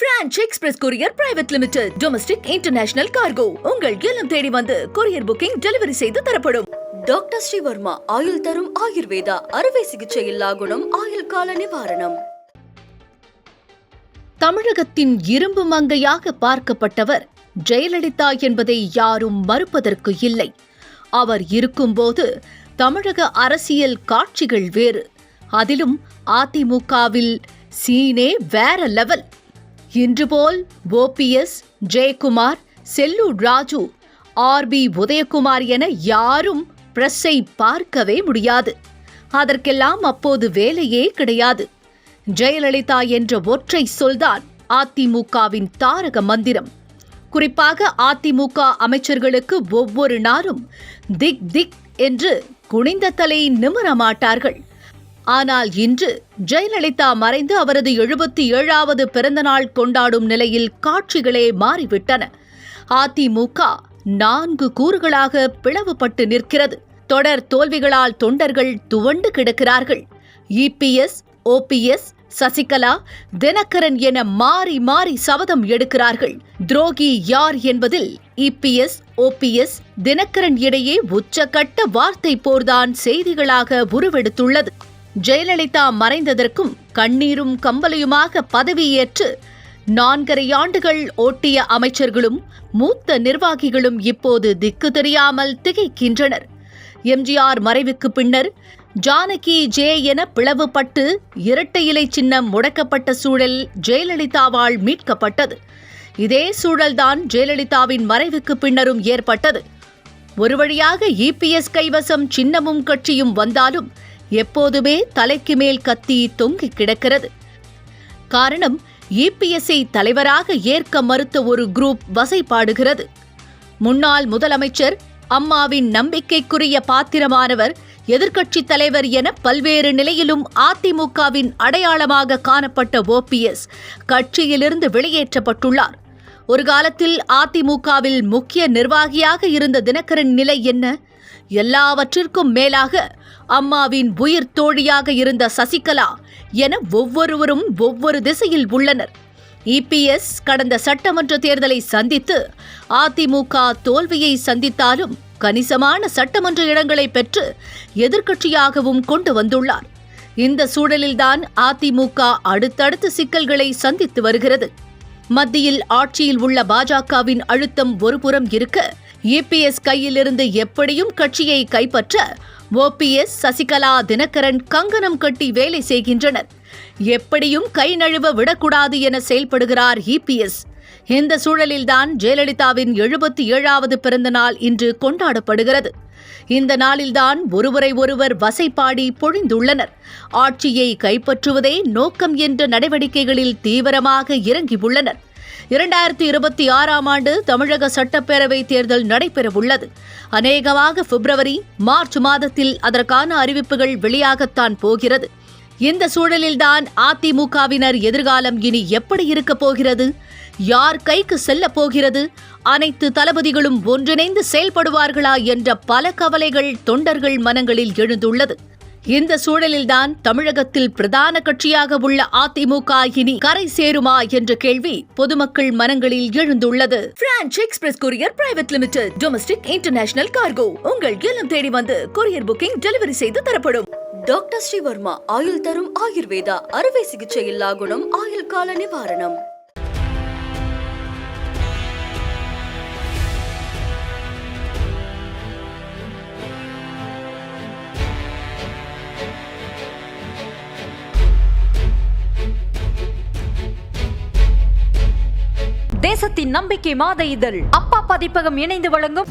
Franch express courier private limited domestic international cargo உங்கள் இல்லம் தேடி வந்து கொரியர் புக்கிங் டெலிவரி செய்து தரப்படும். டாக்டர் ஸ்ரீவர்மா ஆயுள் தரும் ஆயுர்வேதா அறுவை சிகிச்சை இல்லா குணம் ஆயுள் கால நிவாரணம். தமிழகத்தின் இரும்பு மங்கையாக பார்க்கப்பட்டவர் ஜெயலலிதா என்பதை யாரும் மறுப்பதற்கு இல்லை. அவர் இருக்கும்போது தமிழக அரசியல் காட்சிகள் வேறு. அதிலும் அதிமுகவில் சீனே வேற லெவல் இன்று போல் ஓபிஎஸ் ஜெயக்குமார் செல்லூர் ராஜு ஆர்பி உதயகுமார் என யாரும் பிரஸ்ஸை பார்க்கவே முடியாது. அதற்கெல்லாம் அப்போது வேலையே கிடையாது. ஜெயலலிதா என்ற ஒற்றை சொல்தான் அதிமுகவின் தாரக மந்திரம். குறிப்பாக அதிமுக அமைச்சர்களுக்கு ஒவ்வொரு நாளும் திக் திக் என்று குனிந்த தலை நிமிர மாட்டார்கள். ஆனால் இன்று ஜெயலலிதா மறைந்து அவரது எழுபத்தி ஏழாவது பிறந்தநாள் கொண்டாடும் நிலையில் காட்சிகளே மாறிவிட்டன. அதிமுக நான்கு கூறுகளாக பிளவுபட்டு நிற்கிறது. தொடர் தோல்விகளால் தொண்டர்கள் துவண்டு கிடக்கிறார்கள். இபிஎஸ் ஓபிஎஸ் சசிகலா தினகரன் என மாறி மாறி சபதம் எடுக்கிறார்கள். துரோகி யார் என்பதில் இபிஎஸ் ஓபிஎஸ் தினகரன் இடையே உச்சகட்ட வார்த்தை போர்தான் செய்திகளாக உருவெடுத்துள்ளது. ஜெயலலிதா மறைந்ததற்கும் கண்ணீரும் கம்பலையுமாக பதவியேற்று நான்கரை ஆண்டுகள் ஓட்டிய அமைச்சர்களும் மூத்த நிர்வாகிகளும் இப்போது திக்கு தெரியாமல் திகைக்கின்றனர். எம்ஜிஆர் மறைவுக்கு பின்னர் ஜானகி ஜே என பிளவுபட்டு இரட்டை இலை சின்னம் முடக்கப்பட்ட சூழல் ஜெயலலிதாவால் மீட்கப்பட்டது. இதே சூழல்தான் ஜெயலலிதாவின் மறைவுக்கு பின்னரும் ஏற்பட்டது. ஒரு வழியாக இபிஎஸ் கைவசம் சின்னமும் கட்சியும் வந்தாலும் எப்போதுமே தலைக்கு மேல் கத்தி தொங்கி கிடக்கிறது. காரணம் இபிஎஸ்ஐ தலைவராக ஏற்க மறுத்த ஒரு குரூப் வசைபாடுகிறது. முன்னாள் முதலமைச்சர் அம்மாவின் நம்பிக்கைக்குரிய பாத்திரமானவர் எதிர்க்கட்சித் தலைவர் என பல்வேறு நிலையிலும் அதிமுகவின் அடையாளமாக காணப்பட்ட ஓபிஎஸ் கட்சியிலிருந்து வெளியேற்றப்பட்டுள்ளார். ஒரு காலத்தில் அதிமுகவில் முக்கிய நிர்வாகியாக இருந்த தினகரன் நிலை என்ன? எல்லாவற்றிற்கும் மேலாக அம்மாவின் உயிர் தோழியாக இருந்த சசிகலா என ஒவ்வொருவரும் ஒவ்வொரு திசையில் உள்ளனர். இபிஎஸ் கடந்த சட்டமன்ற தேர்தலை சந்தித்து அதிமுக தோல்வியை சந்தித்தாலும் கணிசமான சட்டமன்ற இடங்களை பெற்று எதிர்க்கட்சியாகவும் கொண்டு வந்துள்ளார். இந்த சூழலில்தான் அதிமுக அடுத்தடுத்து சிக்கல்களை சந்தித்து வருகிறது. மத்தியில் ஆட்சியில் உள்ள பாஜகவின் அழுத்தம் ஒருபுறம் இருக்க இபிஎஸ் கையிலிருந்து எப்படியும் கட்சியை கைப்பற்ற ஓபிஎஸ் சசிகலா தினகரன் கங்கணம் கட்டி வேலை செய்கின்றனர். எப்படியும் கை நழுவ விடக்கூடாது என செயல்படுகிறார் இபிஎஸ் இந்த சூழலில்தான் ஜெயலலிதாவின் எழுபத்தி ஏழாவது பிறந்த நாள் இன்று கொண்டாடப்படுகிறது. இந்த நாளில்தான் ஒருவரை ஒருவர் வசைப்பாடி பொழிந்துள்ளனர். ஆட்சியை கைப்பற்றுவதே நோக்கம் என்ற நடவடிக்கைகளில் தீவிரமாக இறங்கியுள்ளனர். இரண்டாயிரத்தி இருபத்தி ஆறாம் ஆண்டு தமிழக சட்டப்பேரவை தேர்தல் நடைபெறவுள்ளது. அநேகமாக பிப்ரவரி மார்ச் மாதத்தில் அதற்கான அறிவிப்புகள் வெளியாகத்தான் போகிறது. இந்த சூழலில்தான் அதிமுகவினர் எதிர்காலம் இனி எப்படி இருக்கப் போகிறது? யார் கைக்கு செல்லப் போகிறது? அனைத்து தளபதிகளும் ஒன்றிணைந்து செயல்படுவார்களா என்ற பல கவலைகள் தொண்டர்கள் மனங்களில் எழுந்துள்ளது. இந்த சூழலில்தான் தமிழகத்தில் பிரதான கட்சியாக உள்ள அதிமுக இனி கரை சேருமா என்ற கேள்வி பொதுமக்கள் மனங்களில் எழுந்துள்ளது. Franch express courier private limited domestic international cargo உங்கள் இல்லம் தேடி வந்து கொரியர் புக்கிங் டெலிவரி செய்து தரப்படும். டாக்டர் ஸ்ரீவர்மா ஆயுள் தரும் ஆயுர்வேதா அறுவை சிகிச்சை இல்லா குணம் ஆயுள் கால நிவாரணம். தேசத்தின் நம்பிக்கை மாத இதழ். அப்பா பதிப்பகம் இணைந்து வழங்கும்